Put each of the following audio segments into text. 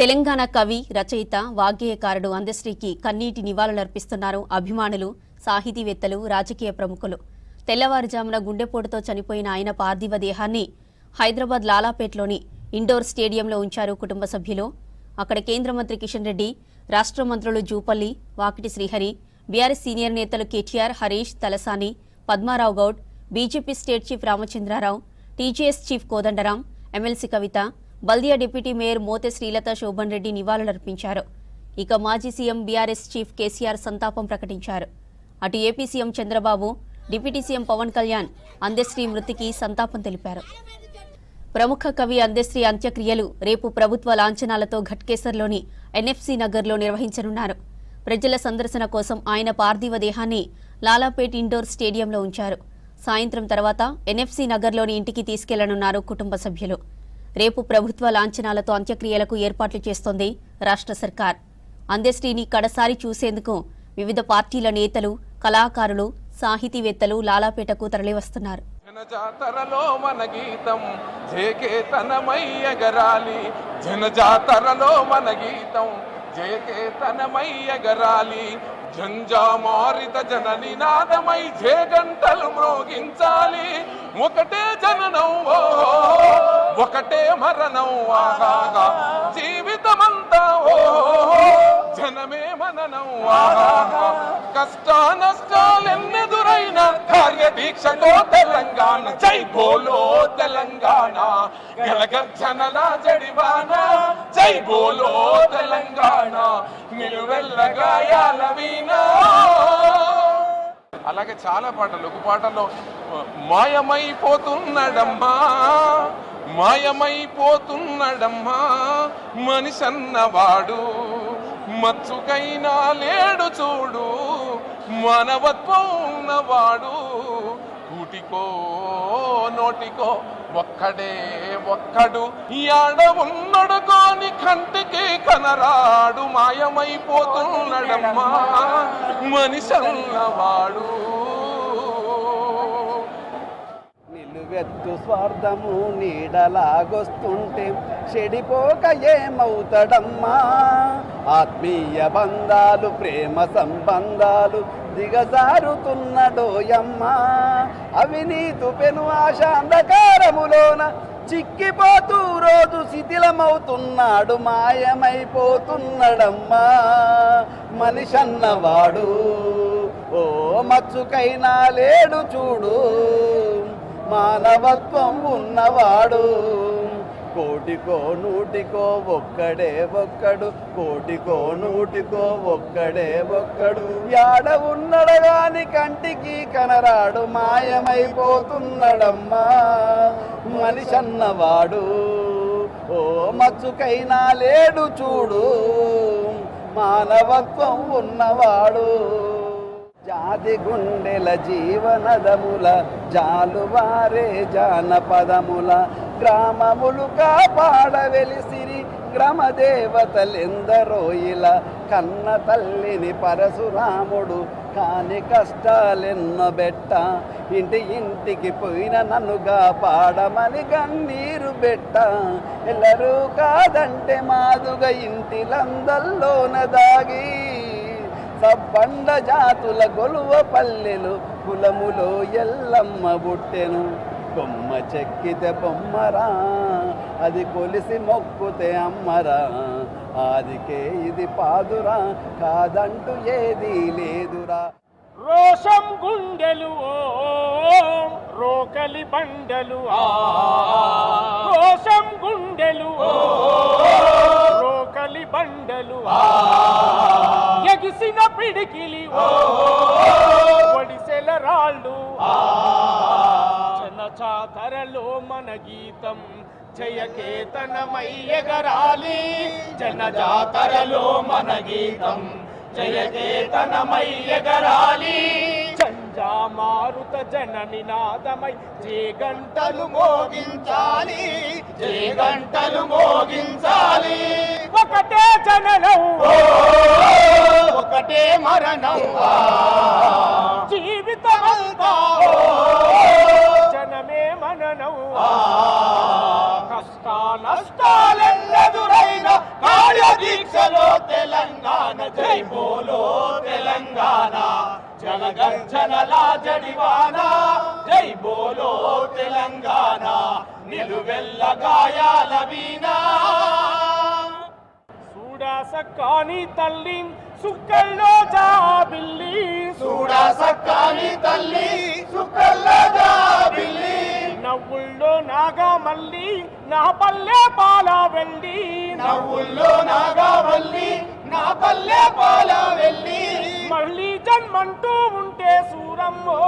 తెలంగాణ కవి రచయిత వాగ్గేయకారుడు అందశ్రీకి కన్నీటి నివాళులర్పిస్తున్నారు అభిమానులు సాహితీవేత్తలు రాజకీయ ప్రముఖులు. తెల్లవారుజామున గుండెపోటుతో చనిపోయిన ఆయన పార్థివ దేహాన్ని హైదరాబాద్ లాలాపేట్లోని ఇండోర్ స్టేడియంలో ఉంచారు కుటుంబ సభ్యులు. అక్కడ కేంద్ర మంత్రి కిషన్ రెడ్డి రాష్ట్ర మంత్రులు జూపల్లి వాకిటి శ్రీహరి బీఆర్ఎస్ సీనియర్ నేతలు KTR Harish Talasani Padmarao Goud BJP state chief Ramachandra Rao TGS chief Kodandaram MLC Kavitha బల్దియా డిప్యూటీ మేయర్ మోతె శ్రీలత శోభన్ రెడ్డి నివాళులర్పించారు. ఇక మాజీ సీఎం బీఆర్ఎస్ చీఫ్ కేసీఆర్ సంతాపం ప్రకటించారు. అటు AP CM Chandrababu deputy CM Pawan Kalyan Andesri మృతికి సంతాపం తెలిపారు. ప్రముఖ కవి అందశ్రీ అంత్యక్రియలు రేపు ప్రభుత్వ లాంఛనాలతో ఘట్కేసర్లోని ఎన్ఎఫ్సి నగర్లో నిర్వహించనున్నారు. ప్రజల సందర్శన కోసం ఆయన పార్థివ దేహాన్ని లాలాపేట్ ఇండోర్ స్టేడియంలో ఉంచారు. సాయంత్రం తర్వాత ఎన్ఎఫ్సి నగర్లోని ఇంటికి తీసుకెళ్ళనున్నారు కుటుంబ సభ్యులు. రేపు ప్రభుత్వ లాంఛనాలతో అంత్యక్రియలకు ఏర్పాట్లు చేస్తోంది రాష్ట్ర సర్కార్. అందశ్రీని కడసారి చూసేందుకు వివిధ పార్టీల నేతలు కళాకారులు సాహితీవేత్తలు లాలాపేటకు తరలివస్తున్నారు. జనజాతరలో మన గీతం జయకేతనమై ఎగరాలి జనజాతరలో మన గీతం జయకేతనమై ఎగరాలి జంజామారిత జన నినాదమై జయగంటలు మ్రోగించాలి. ఒకటే జననం ఓ ఒకటే మరణం ఆగాగా జీవితమంతా ఓ జనమే మననం ఆగాగా కష్ట నష్టాలెన్నెదురైన కార్య దీక్షతో తెలంగాణ. జై బోలో తెలంగాణ. గలగర్జనల జడివాన. జై బోలో తెలంగాణ. నిలువెల్ల వీణా. అలాగే చాలా పాటలు. ఒక పాటలో మాయమైపోతున్నడమ్మా. మాయమైపోతున్నడమ్మా మనిషన్నవాడు మచ్చుకైనా లేడు చూడు మానవత్వం ఉన్నవాడు కూటికో నోటికో ఒక్కడే ఒక్కడు యాడ ఉన్నడు కాని కంటికి కనరాడు మాయమైపోతున్నాడమ్మా మనిషన్నవాడు నిలువెత్తు స్వార్థము నీడలాగొస్తుంటే చెడిపోక ఏమవుతాడమ్మా? ఆత్మీయ బంధాలు ప్రేమ సంబంధాలు దిగజారుతున్నడోయమ్మా అవినీతు పెను ఆశ అంధకారములోన చిక్కిపోతూ రోజు శిథిలమవుతున్నాడు మాయమైపోతున్నాడమ్మా. మనిషన్నవాడు ఓ మచ్చుకైనా లేడు చూడు. మానవత్వం ఉన్నవాడు. కోటికో నూటికో ఒక్కడే ఒక్కడు. కోటికో నూటికో ఒక్కడే ఒక్కడు. యాడ ఉన్నడు గాని కంటికి కనరాడు. మాయమైపోతున్నాడమ్మా. మనిషన్నవాడు ఓ మచ్చుకైనా లేడు చూడు. మానవత్వం ఉన్నవాడు. జాతి గుండెల జీవనదముల జాలువారే జానపదముల. గ్రామములు కాపాడ వెలిసిరి గ్రామ దేవతలెందరో ఇలా కన్న తల్లిని పరశురాముడు కాని కష్టాలెన్నో బెట్ట. ఇంటి ఇంటికి పోయిన నన్నుగా పాడమని కన్నీరు బెట్ట. ఎల్లరూ కాదంటే మాదుగ ఇంటిలందల్లోన దాగి సబ్బండ జాతుల గొలువ పల్లెలు కులములో ఎల్లమ్మ బుట్టెను. కొమ్మ చెక్కితే బొమ్మరా అది కొలిసి మొక్కుతే అమ్మరా. ఆదికే ఇది పాదురా కాదంటూ ఏదీ లేదురా. రోషం గుండెలు ఓ రోకలి బండలు రోషం గుండెలు రోకలి బండలు ఎగిసిన పిడికిలి. ఒడిసెల రాళ్ళు ఆ జనచాతరలో మన గీతం జయకేతనమై ఎగరాలి జనజాతరలో మన గీతం జయకేతనమై ఎగరాలి జంజా మారుత జన నినాదమై జే గంటలు మోగించాలి. జే గంటలు మోగించాలి. ఒకటే జననం ఒకటే మరణం జీవితమంతా జనమే మననం కష్ట నష్టాలెన్నెదురైన కాళీ జై బోలో తెలంగాణ. జనగర్జనల జడివాన జై బోలో తెలంగాణ. నిలువెల్ల గాయాల వీణా. చూడాస కాని తల్లి సుక్కల్లో జాబిల్లి చూడాస కాని తల్లి సుక్కల్లో జాబిల్లి నవ్వుల్లో నాగా మల్లి నా పల్లె పాల వెళ్ళి నవ్వుల్లో నాగా మల్లి నా పల్లె పాల వెళ్ళి మళ్ళీ జన్మంటూ ఉంటే సూరమ్మో.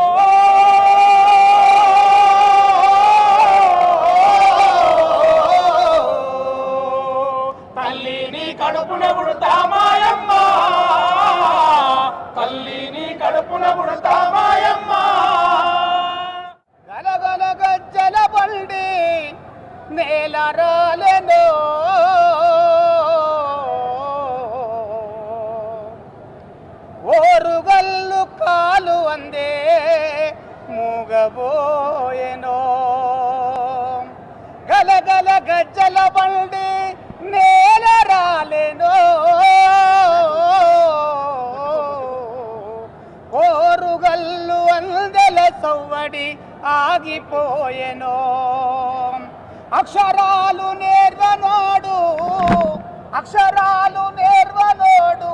మూగబోయెనో గలగల గజ్జల బండి నేల రాలెనో. కోరుగల్లు అందెల సవ్వడి ఆగిపోయెనో. అక్షరాలు నేర్వనోడు అక్షరాలు నేర్వనోడు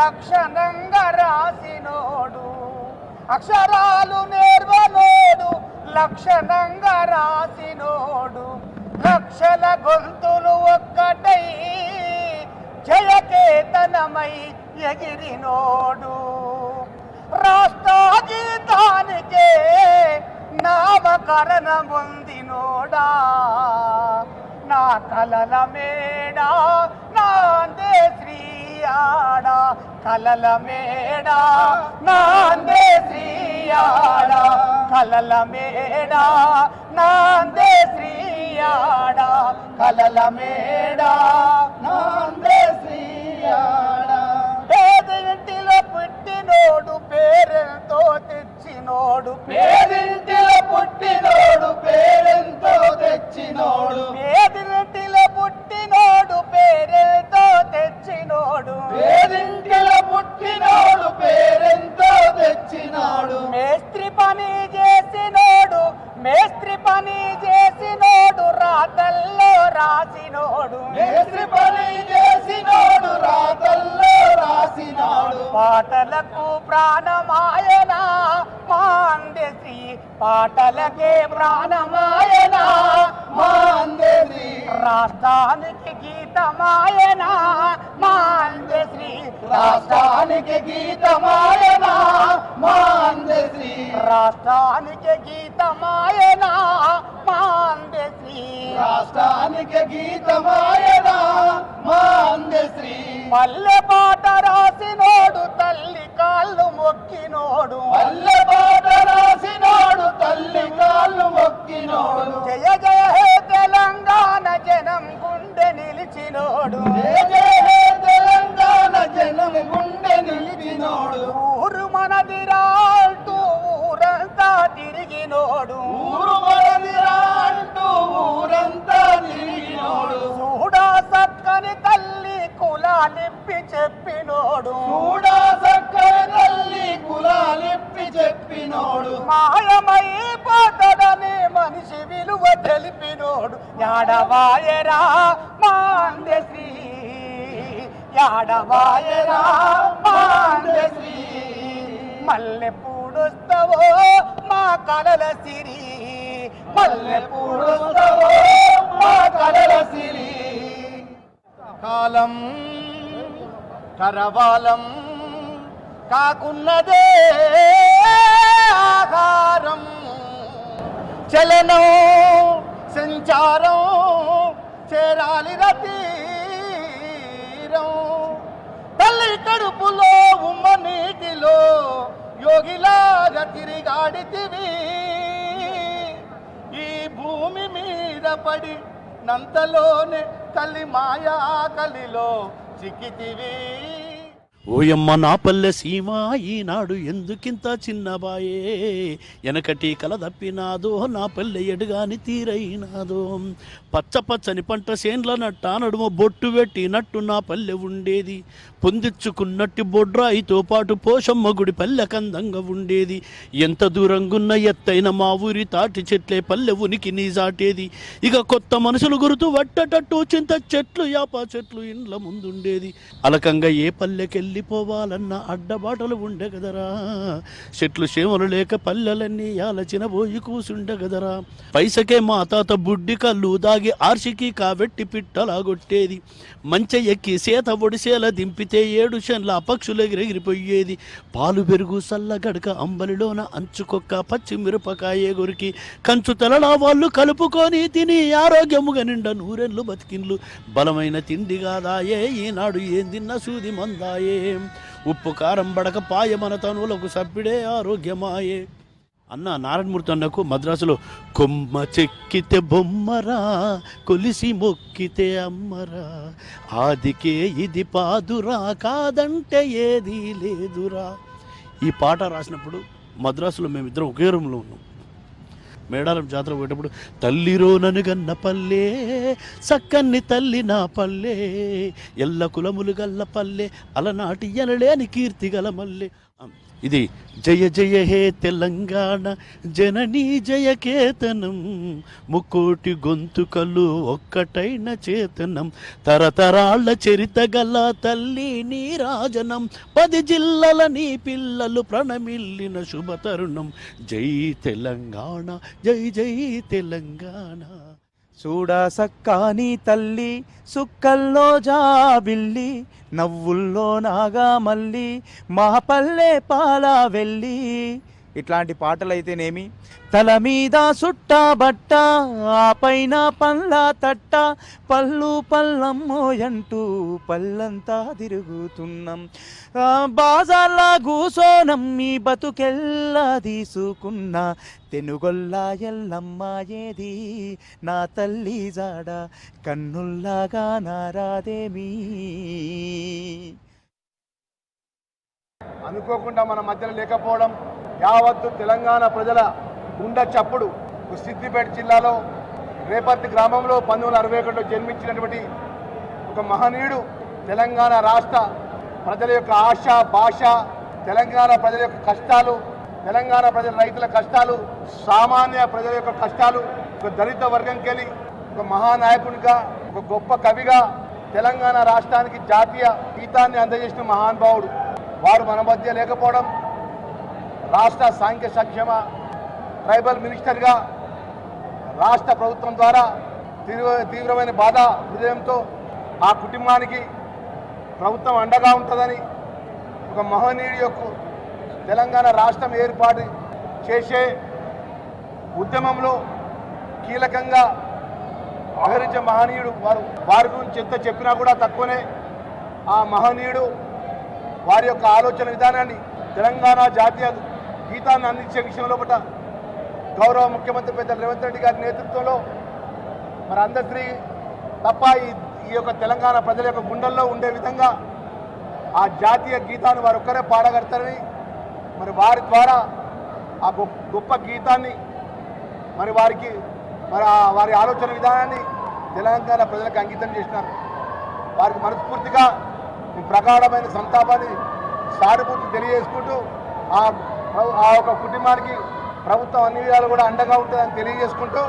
లక్షణంగా రాసినోడు. అక్షరాలు నేర్వనోడు లక్షణంగా రాసినోడు. లక్షల గొంతులు ఒక్కటై జయకేతనమై ఎగిరినోడు. రాష్ట్రాజీతానికే నామకరణముందినోడా. నా కలల మేడా నాందే శ్రీయాడా కలల మేడా నాందే శ్రీయాడా కలల మేడా నాందే శ్రీయాడా. కలల మేడా నాందే శ్రీయాడా. పేదింటిలో పుట్టినోడు పేరుతో తెచ్చినోడు. పేదింటిలో పుట్టినోడు పాటలకే ప్రాణమాయన మాందేశ్రీ రాష్ట్రానికి గీతమాయన మాందేశ్రీ రాష్ట్రానికి గీతమాయన మాందేశ్రీ రాష్ట్రానికి గీతమాయన మాందేశ్రీ రాష్ట్రానికి గీతమాయన మాందేశ్రీ పల్లె పాట రాసినోడు తల్లి కాళ్ళు మొక్కినోడు. పల్లె కాళ్ళు మొక్కినోడు. జయ జయ హే తెలంగాణ జనం గుండె నిలిచినోడు. జయ జయ హే తెలంగాణ జనం గుండె నిలిచినోడు. ఊరు మనదిరాల్టూ ఊరంతా తిరిగినోడు. ఊరు మనదిరాల్టూ ఊరంతా తిరిగినోడు. చూడా సక్కని తల్లి కులాలిప్పి చెప్పినోడు. చూడా సక్కని తల్లి కులాలిప్పి చెప్పినోడు. మాయమై పోతడని మనిషి విలువ తెలిపినోడు. యాడవాయరా మాందశ్రీ యాడవాయరా మాందశ్రీ మల్లె పూడుస్తావో మా కలల సిరి? మల్లె పూడుస్తావో మా కలల సిరి? కాలం కరవాలం కాకున్నదే ఆహారం. చలనం సంచారం చేరాలి రతీరం తల్లి కడుపులో ఉమ్మ నీటిలో యోగిలాగా తిరిగాడితివి ఈ భూమి మీద పడి నంతలోనే కలి మాయా కలిలో చిక్కితివి. ఓయమ్మ నా పల్లె సీమ ఈనాడు ఎందుకింత చిన్నబాయే? వెనకటి కల తప్పినాదో నా పల్లె ఎడుగాని తీరైనాదో. పచ్చ పచ్చని పంట సేన్లనట్ట నడుమ బొట్టు పెట్టినట్టు నా పల్లె ఉండేది. పొందిచ్చుకున్నట్టు బొడ్రాయితో పాటు పోషమ్మ గుడి పల్లె కందంగా ఉండేది. ఎంత దూరంగున్న ఎత్తైన మా ఊరి తాటి చెట్లే పల్లె ఉనికి నీజాటేది. ఇక కొత్త మనుషులు గురుతు వట్టటట్టు చింత చెట్లు యాపా చెట్లు ఇండ్ల ముందుండేది. అలకంగా ఏ పల్లెకెళ్ళిపోవాలన్న అడ్డబాటలు ఉండే కదరా చెట్లు చేమలు లేక పల్లెలన్నీ ఆలచిన పోయి కూసుండే కదరా పైసకే మా తాత బుడ్డి కళ్ళు దాగి ఆర్షికి కావెట్టి పిట్టలాగొట్టేది మంచె ఎక్కి సేత ఒడిసేల దింపితే ఏడు షన్ల పక్షులు ఎగిరెగిరిపోయేది పాలు పెరుగు సల్ల గడక అంబలిలోన అంచుకొక్క పచ్చి గురికి గొరికి. కంచు తెలలా వాళ్ళు కలుపుకొని తిని ఆరోగ్యముగా నిండా నూరెళ్ళు బతికిన్లు. బలమైన తిండి కాదాయే ఈనాడు ఏం తిన్న సూది మందాయే. ఉప్పు కారం బడక పాయ మన తనువులకు సప్పిడే ఆరోగ్యమాయే. అన్న నారాయణమూర్తి అన్నకు మద్రాసులో కొమ్మ చెక్కితే బొమ్మరా కొలిసి మొక్కితే అమ్మరా. ఆదికే ఇది పాదురా కాదంటే ఏది లేదురా. ఈ పాట రాసినప్పుడు మద్రాసులో మేమిద్దరం ఒకే రూమ్లో ఉన్నాం. మేడారం జాతర పోయేటప్పుడు తల్లిరో ననుగన్న పల్లె సక్కన్ని తల్లి నా పల్లె ఎల్ల కులములు గల్ల పల్లె అలనాటి ఎనలేని కీర్తి గల మల్లె. ఇది జయ జయ హే తెలంగాణ జననీ జయ కేతనం. ముక్కోటి గొంతుకలు ఒక్కటైన చేతనం. తరతరాళ్ళ చరిత గల తల్లి నీ రాజనం. పది జిల్లల నీ పిల్లలు ప్రణమిల్లిన శుభతరుణం. జై తెలంగాణ జై జై తెలంగాణ. చూడ సక్కాని తల్లి సుక్కల్లో జాబిల్లి నవ్వుల్లో నాగా మల్లి మా పల్లె పాలా వెళ్ళి. ఇట్లాంటి పాటలు అయితేనేమి తల మీద సుట్ట బట్ట ఆ పైన పళ్ళ తట్ట పళ్ళు పల్లమ్మోయంటూ పల్లంతా తిరుగుతున్నాం. ఆ బాజాల కూసోనం మీ బతుకెల్లా తీసుకున్న. తెనుగొల్లా ఎల్లమ్మ ఏది? నా తల్లి జాడ కన్నుల్లాగా నారాదేమీ అనుకోకుండా మన మధ్యలో లేకపోవడం యావత్తు తెలంగాణ ప్రజల గుండె చప్పుడు సిద్దిపేట జిల్లాలో రేపర్తి గ్రామంలో పంతొమ్మిది వందల అరవై ఒకటిలో జన్మించినటువంటి ఒక మహనీయుడు తెలంగాణ రాష్ట్ర ప్రజల యొక్క ఆశ భాష తెలంగాణ ప్రజల యొక్క కష్టాలు తెలంగాణ ప్రజల రైతుల కష్టాలు సామాన్య ప్రజల యొక్క కష్టాలు ఒక దళిత వర్గంకెళ్ళి ఒక మహానాయకునిగా ఒక గొప్ప కవిగా తెలంగాణ రాష్ట్రానికి జాతీయ గీతాన్ని అందజేసిన మహానుభావుడు. వారు మన మధ్య లేకపోవడం రాష్ట్ర సాంఘిక సంక్షేమ ట్రైబల్ మినిస్టర్గా రాష్ట్ర ప్రభుత్వం ద్వారా తీవ్ర తీవ్రమైన బాధ హృదయంతో ఆ కుటుంబానికి ప్రభుత్వం అండగా ఉంటుందని ఒక మహనీయుడి యొక్క తెలంగాణ రాష్ట్రం ఏర్పాటు చేసే ఉద్యమంలో కీలకంగా వ్యవహరించే మహనీయుడు వారు వారి గురించి ఎంత చెప్పినా కూడా తక్కువనే. ఆ మహనీయుడు వారి యొక్క ఆలోచన విధానాన్ని తెలంగాణ జాతీయ గీతాన్ని అందించే విషయంలో పట గౌరవ ముఖ్యమంత్రి పెద్ద రేవంత్ రెడ్డి గారి నేతృత్వంలో మరి అందరి తప్ప ఈ ఈ యొక్క తెలంగాణ ప్రజల యొక్క గుండెల్లో ఉండే విధంగా ఆ జాతీయ గీతాన్ని వారు ఒక్కరే పాడగడతారని మరి వారి ద్వారా ఆ గొప్ప గొప్ప గీతాన్ని మరి వారికి మరి వారి ఆలోచన విధానాన్ని తెలంగాణ ప్రజలకు అంకితం చేసినారు. వారికి మనస్ఫూర్తిగా ఈ ప్రగాఢమైన సంతాపాన్ని సానుభూతి తెలియజేసుకుంటూ ఆ ఆ ఒక కుటుంబానికి ప్రభుత్వం అన్ని విధాలు కూడా అండగా ఉంటుందని తెలియజేసుకుంటూ